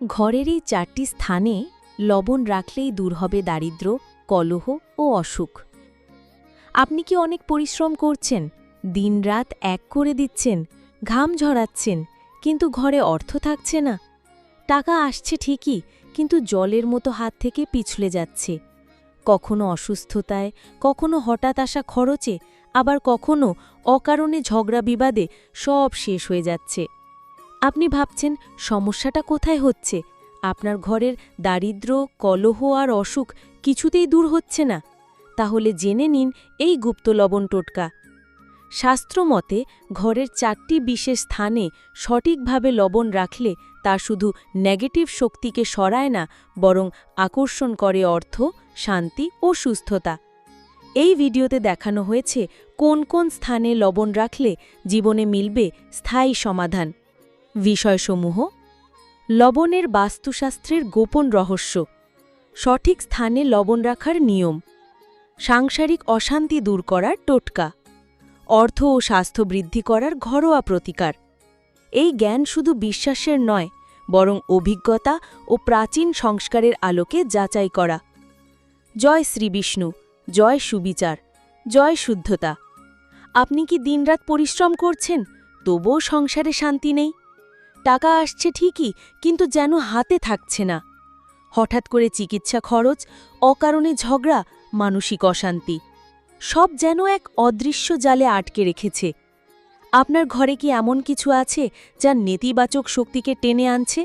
ঘরের এই চারটি স্থানে লবণ রাখলেই দূর হবে দারিদ্র, কলহ ও অসুখ। আপনি কি অনেক পরিশ্রম করছেন? দিনরাত এক করে দিচ্ছেন, ঘাম ঝরাচ্ছেন, কিন্তু ঘরে অর্থ থাকছে না। টাকা আসছে ঠিকই, কিন্তু জলের মতো হাত থেকে পিছলে যাচ্ছে। কখনো অসুস্থতায়, কখনো হঠাৎ আসা খরচে, আবার কখনো অকারণে ঝগড়া বিবাদে সব শেষ হয়ে যাচ্ছে। আপনি ভাবছেন সমস্যাটা কোথায় হচ্ছে? আপনার ঘরের দারিদ্র, কলহ আর অসুখ কিছুতেই দূর হচ্ছে না। তাহলে জেনে নিন এই গুপ্ত লবণ টোটকা। শাস্ত্রমতে ঘরের চারটি বিশেষ স্থানে সঠিকভাবে লবণ রাখলে তা শুধু নেগেটিভ শক্তিকে সরায় না, বরং আকর্ষণ করে অর্থ, শান্তি ও সুস্থতা। এই ভিডিওতে দেখানো হয়েছে কোন কোন স্থানে লবণ রাখলে জীবনে মিলবে স্থায়ী সমাধান। বিষয়সমূহ, লবণের বাস্তুশাস্ত্রের গোপন রহস্য, সঠিক স্থানে লবণ রাখার নিয়ম, সাংসারিক অশান্তি দূর করার টোটকা, অর্থ ও স্বাস্থ্য বৃদ্ধি করার ঘরোয়া প্রতিকার। এই জ্ঞান শুধু বিশ্বাসের নয়, বরং অভিজ্ঞতা ও প্রাচীন সংস্কারের আলোকে যাচাই করা। জয় শ্রীবিষ্ণু, জয় সুবিচার, জয় শুদ্ধতা। আপনি কি দিনরাত পরিশ্রম করছেন, তবুও সংসারে শান্তি নেই? টাকা আসছে ঠিকই, কিন্তু যেন হাতে থাকছে না। হঠাৎ করে চিকিৎসা খরচ, অকারণে ঝগড়া, মানসিক অশান্তি, সব যেন এক অদৃশ্য জালে আটকে রেখেছে। আপনার ঘরে কি এমন কিছু আছে যা নেতিবাচক শক্তিকে টেনে আনছে?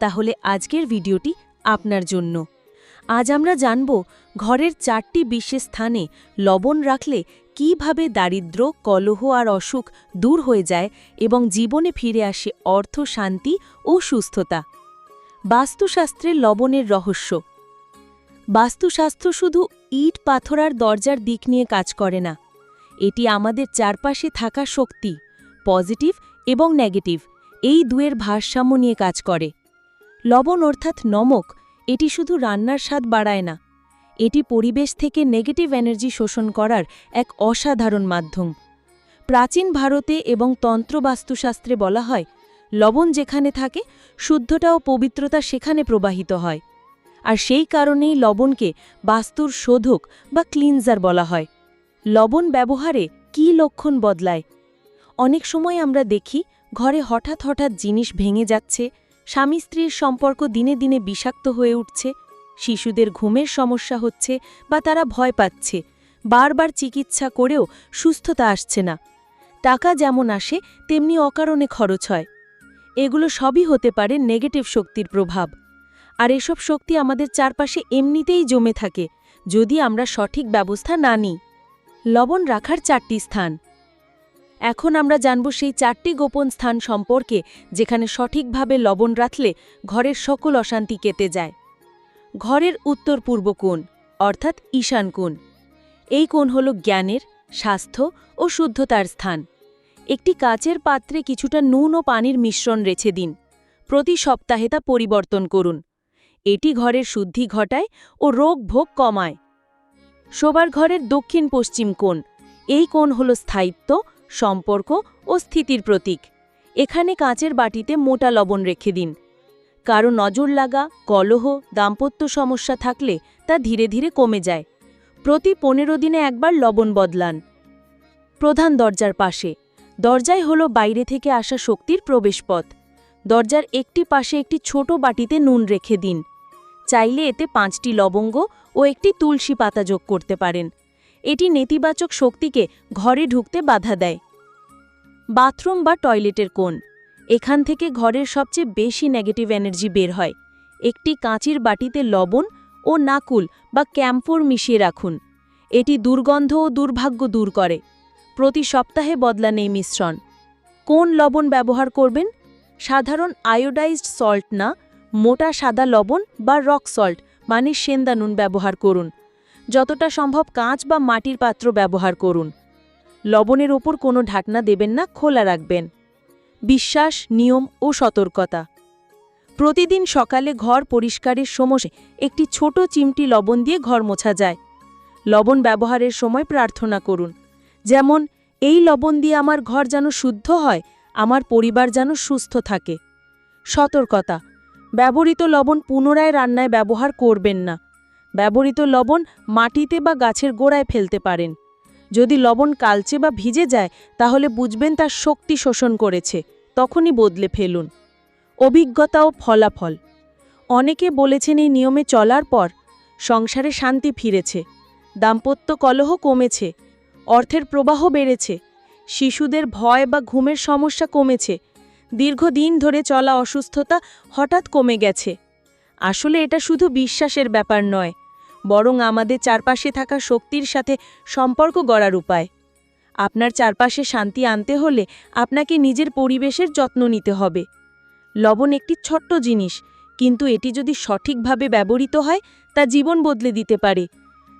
তাহলে আজকের ভিডিওটি আপনার জন্য। আজ আমরা জানব, ঘরের চারটি বিশেষ স্থানে লবণ রাখলে কীভাবে দারিদ্র্য কলহ আর অসুখ দূর হয়ে যায় এবং জীবনে ফিরে আসে অর্থ, শান্তি ও সুস্থতা? বাস্তুশাস্ত্রের লবণের রহস্য। বাস্তুশাস্ত্র শুধু ইট, পাথর আর দরজার দিক নিয়ে কাজ করে না। এটি আমাদের চারপাশে থাকা শক্তি, পজিটিভ এবং নেগেটিভ, এই দুয়ের ভারসাম্য নিয়ে কাজ করে। লবণ অর্থাৎ নমক, এটি শুধু রান্নার স্বাদ বাড়ায় না এটি পরিবেশ থেকে নেগেটিভ এনার্জি শোষণ করার এক অসাধারণ মাধ্যম। প্রাচীন ভারতে এবং তন্ত্র বাস্তুশাস্ত্রে বলা হয়, লবণ যেখানে থাকে, শুদ্ধতা ও পবিত্রতা সেখানে প্রবাহিত হয়। আর সেই কারণেই লবণকে বাস্তুর শোধক বা ক্লিনজার বলা হয়। লবণ ব্যবহারে কী লক্ষণ বদলায়? অনেক সময় আমরা দেখি, ঘরে হঠাৎ হঠাৎ জিনিস ভেঙে যাচ্ছে স্বামী স্ত্রীর সম্পর্ক দিনে দিনে বিষাক্ত হয়ে উঠছে শিশুদের ঘুমের সমস্যা হচ্ছে বা তারা ভয় পাচ্ছে, বারবার চিকিৎসা করেও সুস্থতা আসছে না। টাকা যেমন আসে, তেমনি অকারণে খরচ হয়। এগুলো সবই হতে পারে নেগেটিভ শক্তির প্রভাব। আর এসব শক্তি আমাদের চারপাশে এমনিতেই জমে থাকে, যদি আমরা সঠিক ব্যবস্থা না নিই। লবণ রাখার চারটি স্থান। এখন আমরা জানব সেই চারটি গোপন স্থান সম্পর্কে, যেখানে সঠিকভাবে লবণ রাখলে ঘরের সকল অশান্তি কেটে যায়। ঘরের উত্তর পূর্ব কোণ, অর্থাৎ ঈশান কোণ। এই কোণ হল জ্ঞানের, স্বাস্থ্য ও শুদ্ধতার স্থান। একটি কাচের পাত্রে কিছুটা নুন ও পানির মিশ্রণ রেছে দিন। প্রতি সপ্তাহে তা পরিবর্তন করুন। এটি ঘরের শুদ্ধি ঘটায় ও রোগ ভোগ কমায়। শোবার ঘরের দক্ষিণ পশ্চিম কোণ, এই কোণ হল স্থায়িত্ব, সম্পর্ক ও স্থিতির প্রতীক। এখানে কাঁচের বাটিতে মোটা লবণ রেখে দিন। কারও নজর লাগা, কলহ, দাম্পত্য সমস্যা থাকলে তা ধীরে ধীরে কমে যায়। প্রতি পনেরো দিনে একবার লবণ বদলান। প্রধান দরজার পাশে। দরজায় হল বাইরে থেকে আসা শক্তির প্রবেশপথ। দরজার একটি পাশে একটি ছোট বাটিতে নুন রেখে দিন। চাইলে এতে পাঁচটি লবঙ্গ ও একটি তুলসী পাতা যোগ করতে পারেন। এটি নেতিবাচক শক্তিকে ঘরে ঢুকতে বাধা দেয়। বাথরুম বা টয়লেটের কোণ। এখান থেকে ঘরের সবচেয়ে বেশি নেগেটিভ এনার্জি বের হয়। একটি কাঁচির বাটিতে লবণ ও নাকুল বা ক্যাম্ফোর মিশিয়ে রাখুন। এটি দুর্গন্ধ ও দুর্ভাগ্য দূর করে। প্রতি সপ্তাহে বদলা নেই মিশ্রণ। কোন লবণ ব্যবহার করবেন? সাধারণ আয়োডাইজড সল্ট না, মোটা সাদা লবণ বা রক সল্ট মানে সেন্দা নুন ব্যবহার করুন। যতটা সম্ভব কাঁচ বা মাটির পাত্র ব্যবহার করুন। লবণের ওপর কোনো ঢাকনা দেবেন না, খোলা রাখবেন। বিশ্বাস, নিয়ম ও সতর্কতা। প্রতিদিন সকালে ঘর পরিষ্কারের সময় একটি ছোট চিমটি লবণ দিয়ে ঘর মোছা যায়। লবণ ব্যবহারের সময় প্রার্থনা করুন। যেমন, এই লবণ দিয়ে আমার ঘর যেন শুদ্ধ হয়, আমার পরিবার যেন সুস্থ থাকে। সতর্কতা, ব্যবহৃত লবণ পুনরায় রান্নায় ব্যবহার করবেন না। ব্যবহৃত লবণ মাটিতে বা গাছের গোড়ায় ফেলতে পারেন। যদি লবণ কালচে বা ভিজে যায়, তাহলে বুঝবেন তার শক্তি শোষণ করেছে। তখনই বদলে ফেলুন। অভিজ্ঞতা ও ফলাফল। অনেকে বলেছেন এই নিয়মে চলার পর সংসারে শান্তি ফিরেছে, দাম্পত্য কলহ কমেছে, অর্থের প্রবাহ বেড়েছে, শিশুদের ভয় বা ঘুমের সমস্যা কমেছে, দীর্ঘদিন ধরে চলা অসুস্থতা হঠাৎ কমে গেছে। আসলে এটা শুধু বিশ্বাসের ব্যাপার নয় বরং আমাদের চারপাশে থাকা শক্তির সাথে সম্পর্ক গড়ার উপায়। আপনার চারপাশে শান্তি আনতে হলে আপনাকে নিজের পরিবেশের যত্ন নিতে হবে। লবণ একটি ছোট্ট জিনিস, কিন্তু এটি যদি সঠিকভাবে ব্যবহৃত হয়, তা জীবন বদলে দিতে পারে।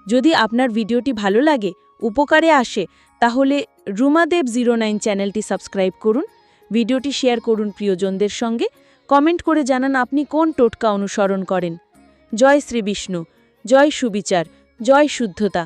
যদি আপনার ভিডিওটি ভালো লাগে, উপকারে আসে, তাহলে রুমাদেব জিরো নাইন চ্যানেলটি সাবস্ক্রাইব করুন, ভিডিওটি শেয়ার করুন প্রিয়জনদের সঙ্গে, কমেন্ট করে জানান আপনি কোন টোটকা অনুসরণ করেন। জয় শ্রী বিষ্ণু। জয় সুবিচার জয় শুদ্ধতা।